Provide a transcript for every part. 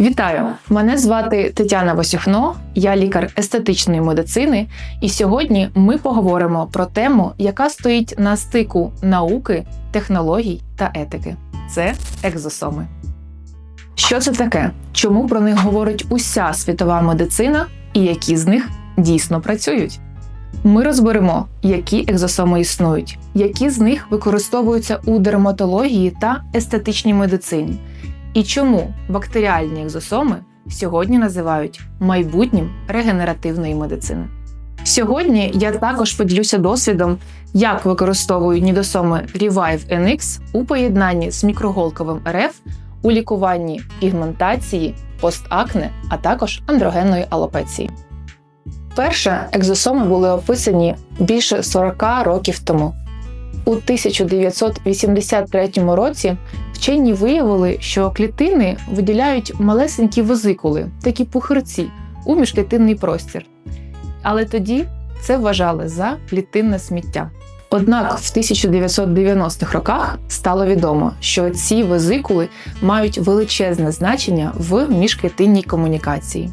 Вітаю! Мене звати Тетяна Васюхно, я лікар естетичної медицини, і сьогодні ми поговоримо про тему, яка стоїть на стику науки, технологій та етики. Це екзосоми. Що це таке? Чому про них говорить уся світова медицина і які з них дійсно працюють? Ми розберемо, які екзосоми існують, які з них використовуються у дерматології та естетичній медицині, і чому бактеріальні екзосоми сьогодні називають майбутнім регенеративної медицини. Сьогодні я також поділюся досвідом, як використовують нідосоми Revive NX у поєднанні з мікроголковим РФ у лікуванні пігментації, постакне, а також андрогенної алопеції. Перше екзосоми були описані більше 40 років тому. У 1983 році вчені виявили, що клітини виділяють малесенькі везикули, такі пухирці, у міжклітинний простір. Але тоді це вважали за клітинне сміття. Однак в 1990-х роках стало відомо, що ці везикули мають величезне значення в міжклітинній комунікації.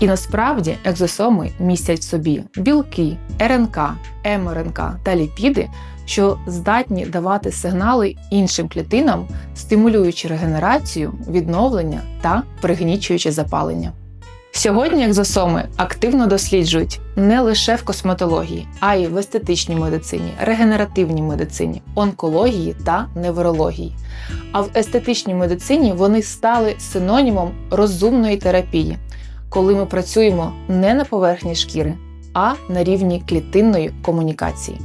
І насправді екзосоми містять в собі білки, РНК, МРНК та ліпіди, що здатні давати сигнали іншим клітинам, стимулюючи регенерацію, відновлення та пригнічуючи запалення. Сьогодні екзосоми активно досліджують не лише в косметології, а й в естетичній медицині, регенеративній медицині, онкології та неврології. А в естетичній медицині вони стали синонімом розумної терапії, коли ми працюємо не на поверхні шкіри, а на рівні клітинної комунікації.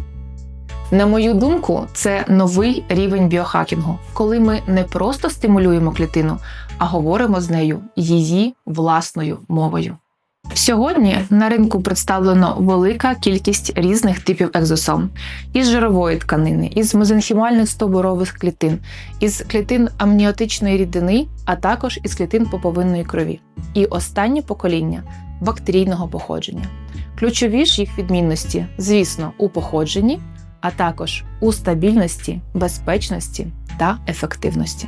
На мою думку, це новий рівень біохакінгу, коли ми не просто стимулюємо клітину, а говоримо з нею її власною мовою. Сьогодні на ринку представлено велика кількість різних типів екзосом із жирової тканини, із мезенхімальних стоборових клітин, із клітин амніотичної рідини, а також із клітин поповинної крові. І останнє покоління бактерійного походження. Ключові ж їх відмінності, звісно, у походженні, а також у стабільності, безпечності та ефективності.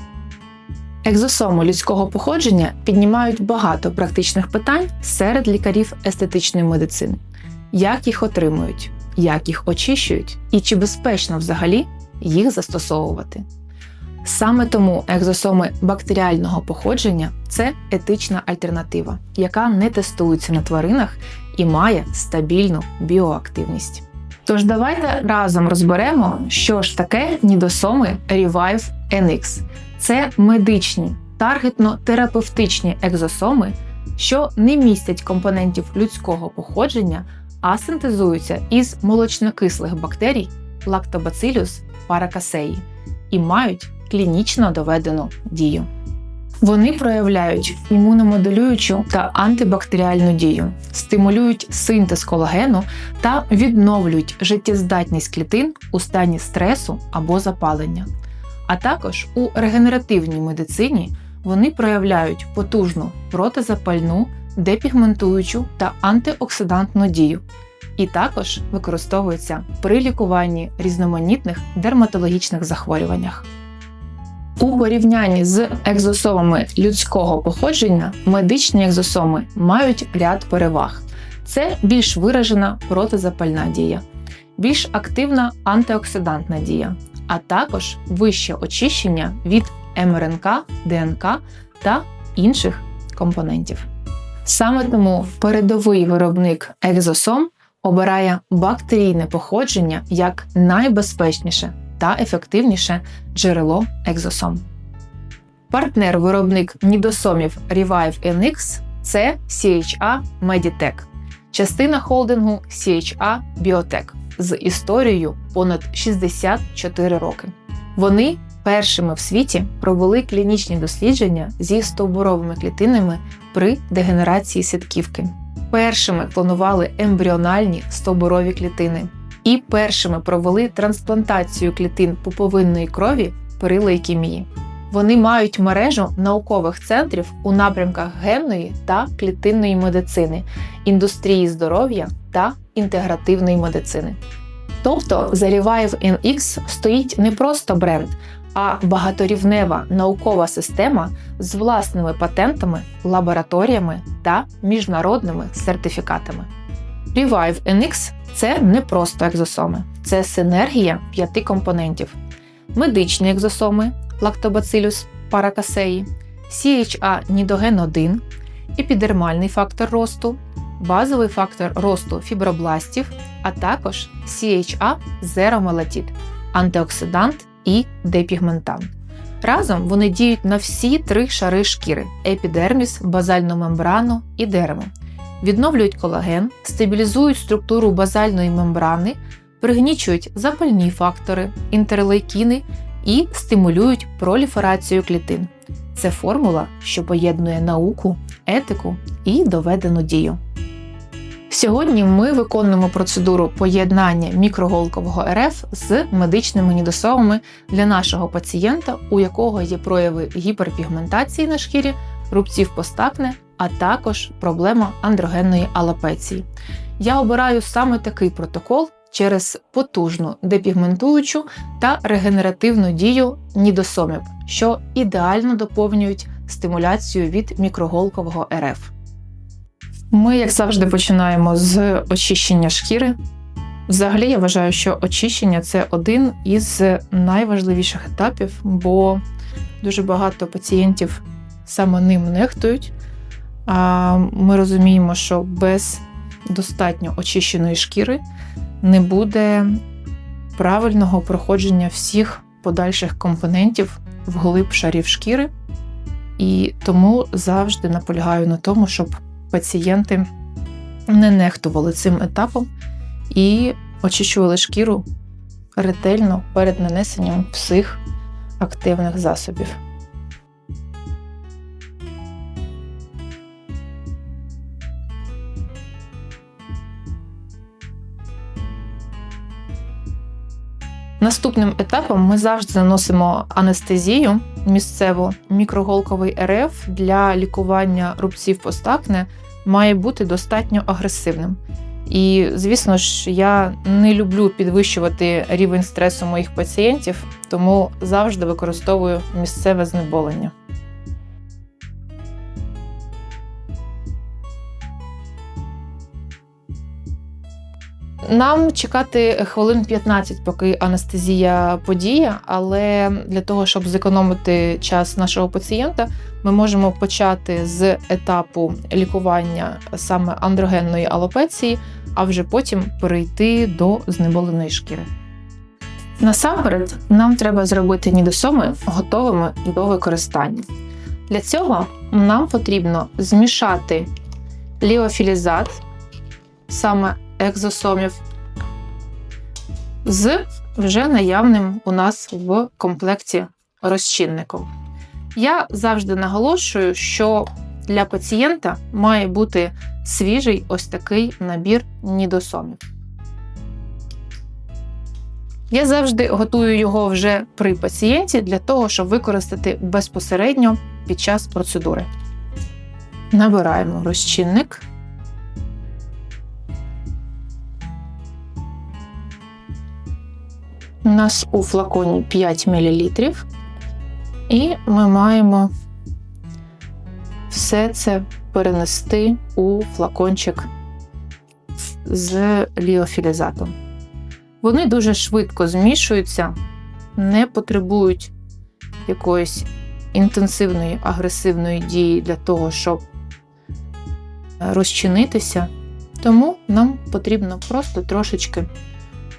Екзосоми людського походження піднімають багато практичних питань серед лікарів естетичної медицини, як їх отримують, як їх очищують і чи безпечно взагалі їх застосовувати. Саме тому екзосоми бактеріального походження це етична альтернатива, яка не тестується на тваринах і має стабільну біоактивність. Тож давайте разом розберемо, що ж таке нідосоми Revive NX. Це медичні таргетно-терапевтичні екзосоми, що не містять компонентів людського походження, а синтезуються із молочнокислих бактерій Lactobacillus paracasei і мають клінічно доведену дію. Вони проявляють імуномоделюючу та антибактеріальну дію, стимулюють синтез колагену та відновлюють життєздатність клітин у стані стресу або запалення. А також у регенеративній медицині вони проявляють потужну протизапальну, депігментуючу та антиоксидантну дію, і також використовуються при лікуванні різноманітних дерматологічних захворюваннях. У порівнянні з екзосомами людського походження медичні екзосоми мають ряд переваг. Це більш виражена протизапальна дія, більш активна антиоксидантна дія, а також вище очищення від МРНК, ДНК та інших компонентів. Саме тому передовий виробник екзосом обирає бактерійне походження як найбезпечніше та ефективніше джерело екзосом. Партнер-виробник нідосомів Revive NX це CHA Meditech, частина холдингу CHA Biotech з історією понад 64 роки. Вони першими в світі провели клінічні дослідження зі стовбуровими клітинами при дегенерації сітківки. Першими планували ембріональні стовбурові клітини і першими провели трансплантацію клітин пуповинної крові при лейкемії. Вони мають мережу наукових центрів у напрямках генної та клітинної медицини, індустрії здоров'я та інтегративної медицини. Тобто за Revive NX стоїть не просто бренд, а багаторівнева наукова система з власними патентами, лабораторіями та міжнародними сертифікатами. Revive NX це не просто екзосоми, це синергія п'яти компонентів: медичні екзосоми, лактобацилюс паракасеї, CHA нідоген 1, епідермальний фактор росту, базовий фактор росту фібробластів, а також CHA зеромелатід, антиоксидант і депігментан. Разом вони діють на всі три шари шкіри: епідерміс, базальну мембрану і дерму. Відновлюють колаген, стабілізують структуру базальної мембрани, пригнічують запальні фактори, інтерлейкіни і стимулюють проліферацію клітин. Це формула, що поєднує науку, етику і доведену дію. Сьогодні ми виконуємо процедуру поєднання мікроголкового РФ з медичними нідосомами для нашого пацієнта, у якого є прояви гіперпігментації на шкірі, рубців постакне, а також проблема андрогенної алопеції. Я обираю саме такий протокол через потужну депігментуючу та регенеративну дію нідосомів, що ідеально доповнюють стимуляцію від мікроголкового РФ. Ми, як завжди, починаємо з очищення шкіри. Взагалі, я вважаю, що очищення це один із найважливіших етапів, бо дуже багато пацієнтів саме ним нехтують. А ми розуміємо, що без достатньо очищеної шкіри не буде правильного проходження всіх подальших компонентів вглиб шарів шкіри. І тому завжди наполягаю на тому, щоб пацієнти не нехтували цим етапом і очищували шкіру ретельно перед нанесенням всіх активних засобів. Наступним етапом ми завжди заносимо анестезію місцеву мікроголковий РФ для лікування рубців постакне має бути достатньо агресивним. І, звісно ж, я не люблю підвищувати рівень стресу моїх пацієнтів, тому завжди використовую місцеве знеболення. Нам чекати хвилин 15, поки анестезія подіє, але для того, щоб зекономити час нашого пацієнта, ми можемо почати з етапу лікування саме андрогенної алопеції, а вже потім перейти до знеболеної шкіри. Насамперед, нам треба зробити нідосоми готовими до використання. Для цього нам потрібно змішати ліофілізат, саме екзосомів з вже наявним у нас в комплекті розчинником. Я завжди наголошую, що для пацієнта має бути свіжий ось такий набір нідосомів. Я завжди готую його вже при пацієнті для того, щоб використати безпосередньо під час процедури. Набираємо розчинник. У нас у флаконі 5 мл, і ми маємо все це перенести у флакончик з ліофілізатом. Вони дуже швидко змішуються, не потребують якоїсь інтенсивної агресивної дії для того, щоб розчинитися. Тому нам потрібно просто трошечки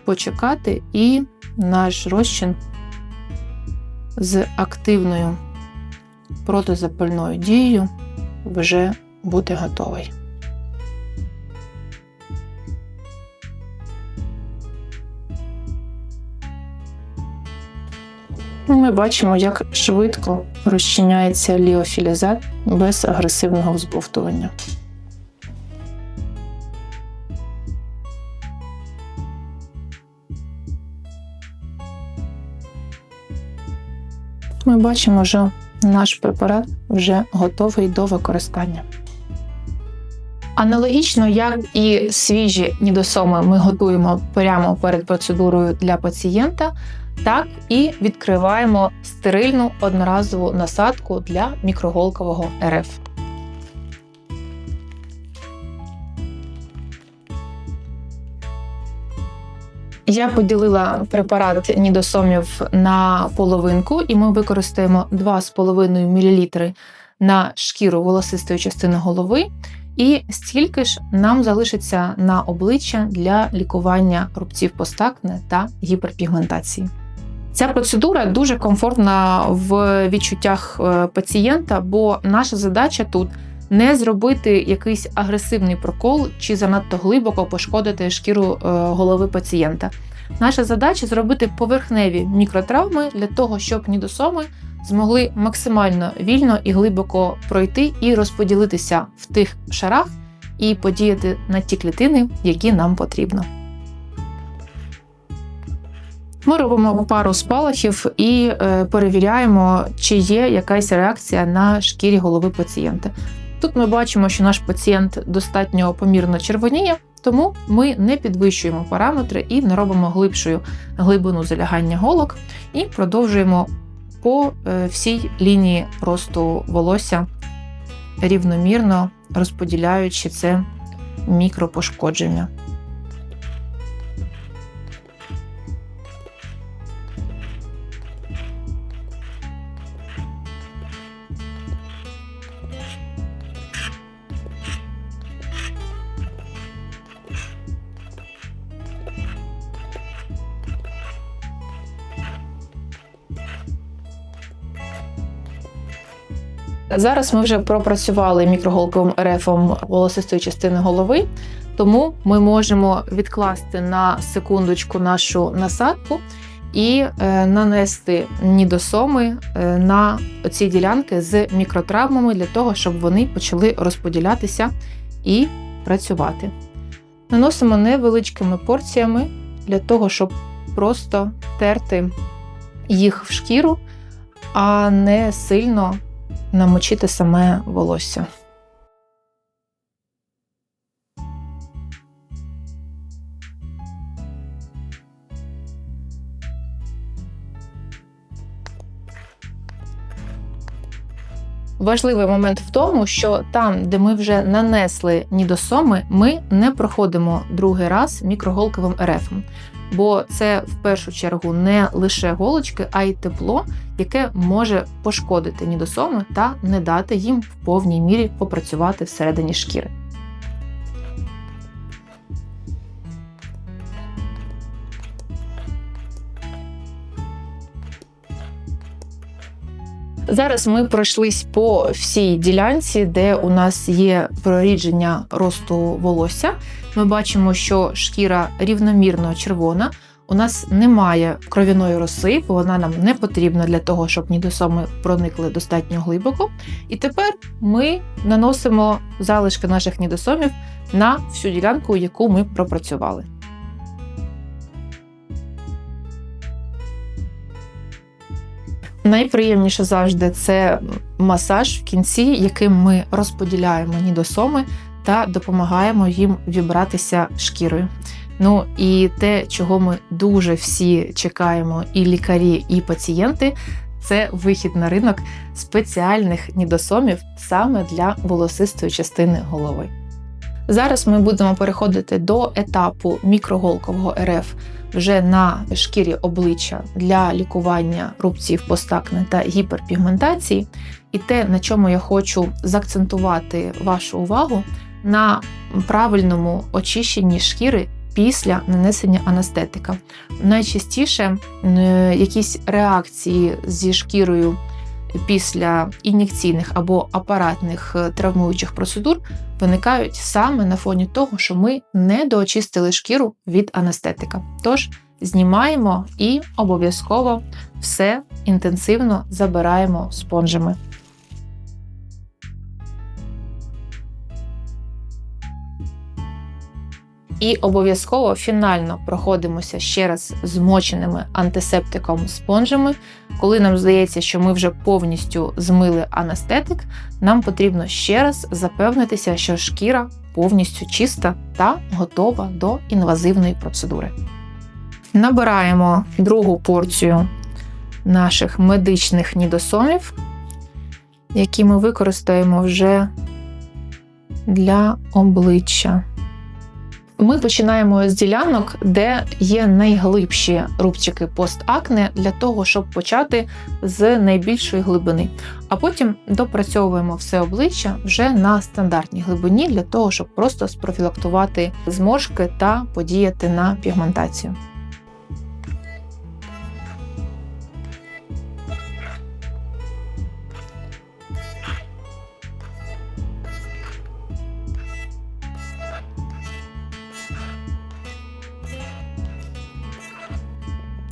почекати і наш розчин з активною протизапальною дією вже буде готовий. Ми бачимо, як швидко розчиняється ліофілізат без агресивного взбовтування. Бачимо, що наш препарат вже готовий до використання. Аналогічно, як і свіжі нідосоми ми готуємо прямо перед процедурою для пацієнта, так і відкриваємо стерильну одноразову насадку для мікроголкового РФ. Я поділила препарат нідосомів на половинку, і ми використаємо 2,5 мл на шкіру волосистої частини голови, і стільки ж нам залишиться на обличчя для лікування рубців постакне та гіперпігментації. Ця процедура дуже комфортна в відчуттях е, пацієнта, бо наша задача тут не зробити якийсь агресивний прокол чи занадто глибоко пошкодити шкіру е, голови пацієнта. Наша задача зробити поверхневі мікротравми для того, щоб нідосоми змогли максимально вільно і глибоко пройти і розподілитися в тих шарах і подіяти на ті клітини, які нам потрібно. Ми робимо пару спалахів і е, перевіряємо, чи є якась реакція на шкірі голови пацієнта. Тут ми бачимо, що наш пацієнт достатньо помірно червоніє, тому ми не підвищуємо параметри і не робимо глибшою глибину залягання голок і продовжуємо по е, всій лінії росту волосся рівномірно розподіляючи це мікропошкодження. Зараз ми вже пропрацювали мікроголковим рефом волосистої частини голови, тому ми можемо відкласти на секундочку нашу насадку і е, нанести нідосоми е, на ці ділянки з мікротравмами для того, щоб вони почали розподілятися і працювати. Наносимо невеличкими порціями для того, щоб просто терти їх в шкіру, а не сильно намочити саме волосся. Важливий момент в тому, що там, де ми вже нанесли нідосоми, ми не проходимо другий раз мікроголковим РФом бо це в першу чергу не лише голочки, а й тепло, яке може пошкодити нідосоми та не дати їм в повній мірі попрацювати всередині шкіри. Зараз ми пройшлись по всій ділянці, де у нас є прорідження росту волосся. Ми бачимо, що шкіра рівномірно червона. У нас немає кров'яної роси, бо вона нам не потрібна для того, щоб нідосоми проникли достатньо глибоко. І тепер ми наносимо залишки наших нідосомів на всю ділянку, яку ми пропрацювали. Найприємніше завжди це масаж в кінці, яким ми розподіляємо нідосоми та допомагаємо їм вібратися шкірою. Ну і те, чого ми дуже всі чекаємо, і лікарі, і пацієнти, це вихід на ринок спеціальних нідосомів саме для волосистої частини голови. Зараз ми будемо переходити до етапу мікроголкового РФ вже на шкірі обличчя для лікування рубців постакне та гіперпігментації. І те, на чому я хочу заакцентувати вашу увагу, на правильному очищенні шкіри після нанесення анестетика. Найчастіше якісь реакції зі шкірою після ін'єкційних або апаратних е, травмуючих процедур виникають саме на фоні того, що ми не доочистили шкіру від анестетика. Тож знімаємо і обов'язково все інтенсивно забираємо спонжами. І обов'язково фінально проходимося ще раз змоченими антисептиком спонжами. Коли нам здається, що ми вже повністю змили анестетик, нам потрібно ще раз запевнитися, що шкіра повністю чиста та готова до інвазивної процедури. Набираємо другу порцію наших медичних нідосомів, які ми використаємо вже для обличчя. Ми починаємо з ділянок, де є найглибші рубчики постакне, для того, щоб почати з найбільшої глибини. А потім допрацьовуємо все обличчя вже на стандартній глибині, для того, щоб просто спрофілактувати зморшки та подіяти на пігментацію.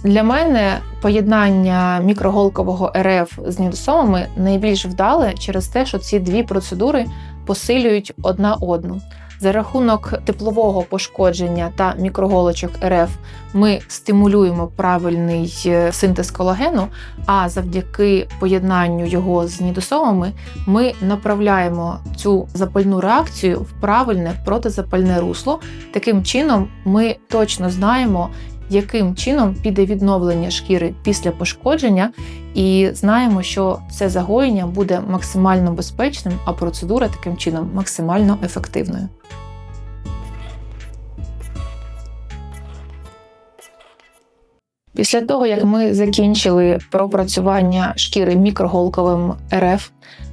Для мене поєднання мікроголкового РФ з нідосомами найбільш вдале через те, що ці дві процедури посилюють одна одну. За рахунок теплового пошкодження та мікроголочок РФ ми стимулюємо правильний е, синтез колагену, а завдяки поєднанню його з нідосомами ми направляємо цю запальну реакцію в правильне протизапальне русло. Таким чином, ми точно знаємо, яким чином піде відновлення шкіри після пошкодження, і знаємо, що це загоєння буде максимально безпечним, а процедура таким чином максимально ефективною. Після того, як ми закінчили пропрацювання шкіри мікроголковим РФ,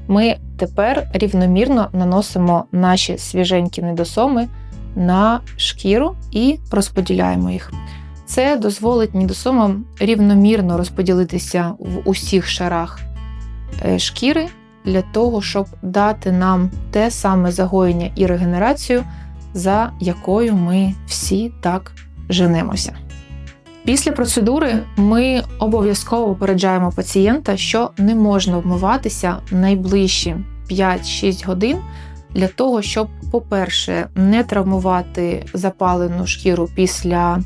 ми тепер рівномірно наносимо наші свіженькі недосоми на шкіру і розподіляємо їх. Це дозволить нідосомам рівномірно розподілитися в усіх шарах е, шкіри для того, щоб дати нам те саме загоєння і регенерацію, за якою ми всі так женемося. Після процедури ми обов'язково попереджаємо пацієнта, що не можна вмиватися найближчі 5-6 годин для того, щоб, по-перше, не травмувати запалену шкіру після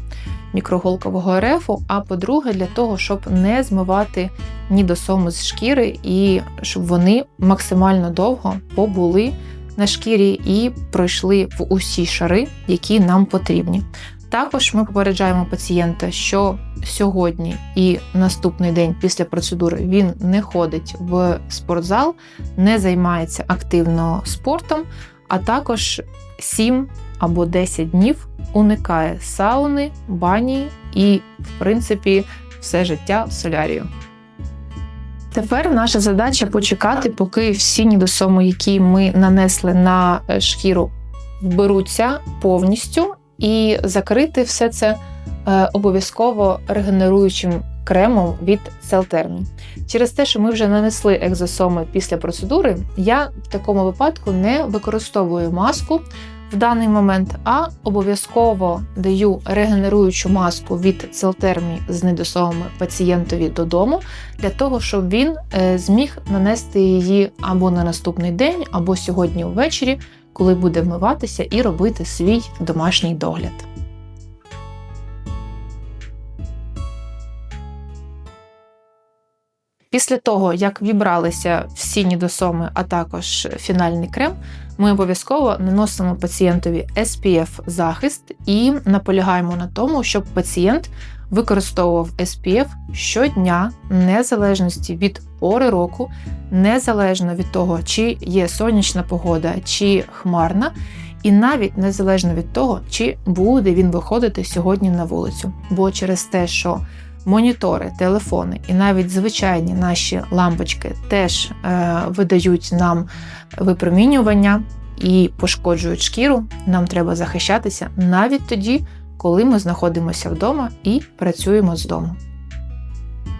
мікроголкового РФу, а по-друге, для того, щоб не змивати нідосому з шкіри і щоб вони максимально довго побули на шкірі і пройшли в усі шари, які нам потрібні. Також ми попереджаємо пацієнта, що сьогодні і наступний день після процедури він не ходить в спортзал, не займається активно спортом, а також 7 або 10 днів уникає сауни, бані і, в принципі, все життя в солярію. Тепер наша задача почекати, поки всі нідосоми, які ми нанесли на е, шкіру, вберуться повністю і закрити все це е, обов'язково регенеруючим кремом від Селтермі. Через те, що ми вже нанесли екзосоми після процедури, я в такому випадку не використовую маску в даний момент, а обов'язково даю регенеруючу маску від Целтермі з недосовами пацієнтові додому, для того, щоб він е, зміг нанести її або на наступний день, або сьогодні ввечері, коли буде вмиватися і робити свій домашній догляд. Після того, як вібралися всі нідосоми, а також фінальний крем, ми обов'язково наносимо пацієнтові SPF захист і наполягаємо на тому, щоб пацієнт використовував SPF щодня, незалежності від пори року, незалежно від того, чи є сонячна погода, чи хмарна. І навіть незалежно від того, чи буде він виходити сьогодні на вулицю. Бо через те, що монітори, телефони і навіть звичайні наші лампочки теж е, видають нам випромінювання і пошкоджують шкіру. Нам треба захищатися навіть тоді, коли ми знаходимося вдома і працюємо з дому.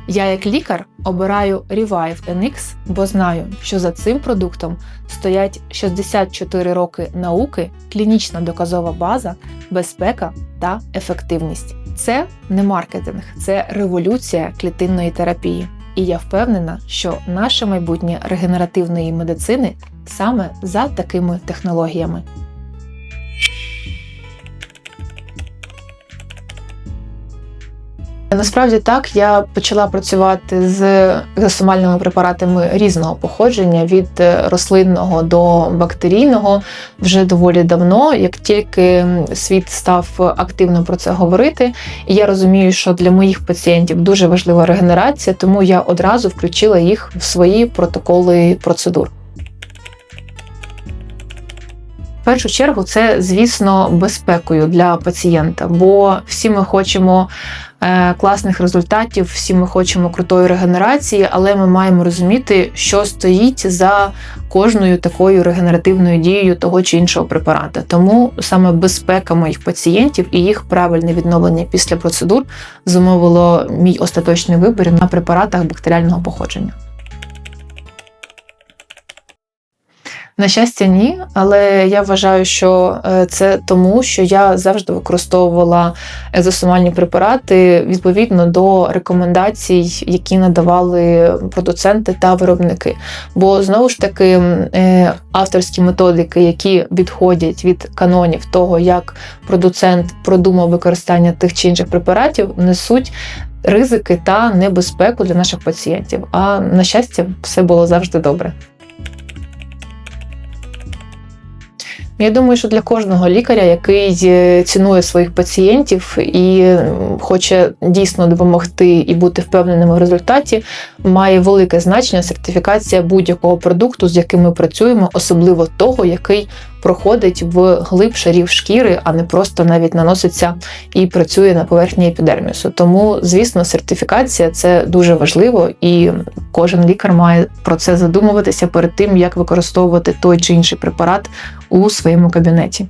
Я, як лікар, обираю Revive NX, бо знаю, що за цим продуктом стоять 64 роки науки, клінічна доказова база, безпека та ефективність. Це не маркетинг, це революція клітинної терапії. І я впевнена, що наше майбутнє регенеративної медицини саме за такими технологіями. Насправді так, я почала працювати з екзосомальними препаратами різного походження від е, рослинного до бактерійного вже доволі давно. Як тільки світ став активно про це говорити, і я розумію, що для моїх пацієнтів дуже важлива регенерація, тому я одразу включила їх в свої протоколи процедур. Першу чергу це, звісно, безпекою для пацієнта, бо всі ми хочемо е, класних результатів, всі ми хочемо крутої регенерації, але ми маємо розуміти, що стоїть за кожною такою регенеративною дією того чи іншого препарата. Тому саме безпека моїх пацієнтів і їх правильне відновлення після процедур зумовило мій остаточний вибір на препаратах бактеріального походження. На щастя, ні, але я вважаю, що е, це тому, що я завжди використовувала екзосомальні препарати відповідно до рекомендацій, які надавали продуценти та виробники. Бо знову ж таки е, авторські методики, які відходять від канонів того, як продуцент продумав використання тих чи інших препаратів, несуть. Ризики та небезпеку для наших пацієнтів. А на щастя, все було завжди добре. Я думаю, що для кожного лікаря, який е, цінує своїх пацієнтів і хоче дійсно допомогти і бути впевненим в результаті, має велике значення сертифікація будь-якого продукту, з яким ми працюємо, особливо того, який проходить в глиб шарів шкіри, а не просто навіть наноситься і працює на поверхні епідермісу. Тому, звісно, сертифікація це дуже важливо, і кожен лікар має про це задумуватися перед тим, як використовувати той чи інший препарат у своєму кабінеті.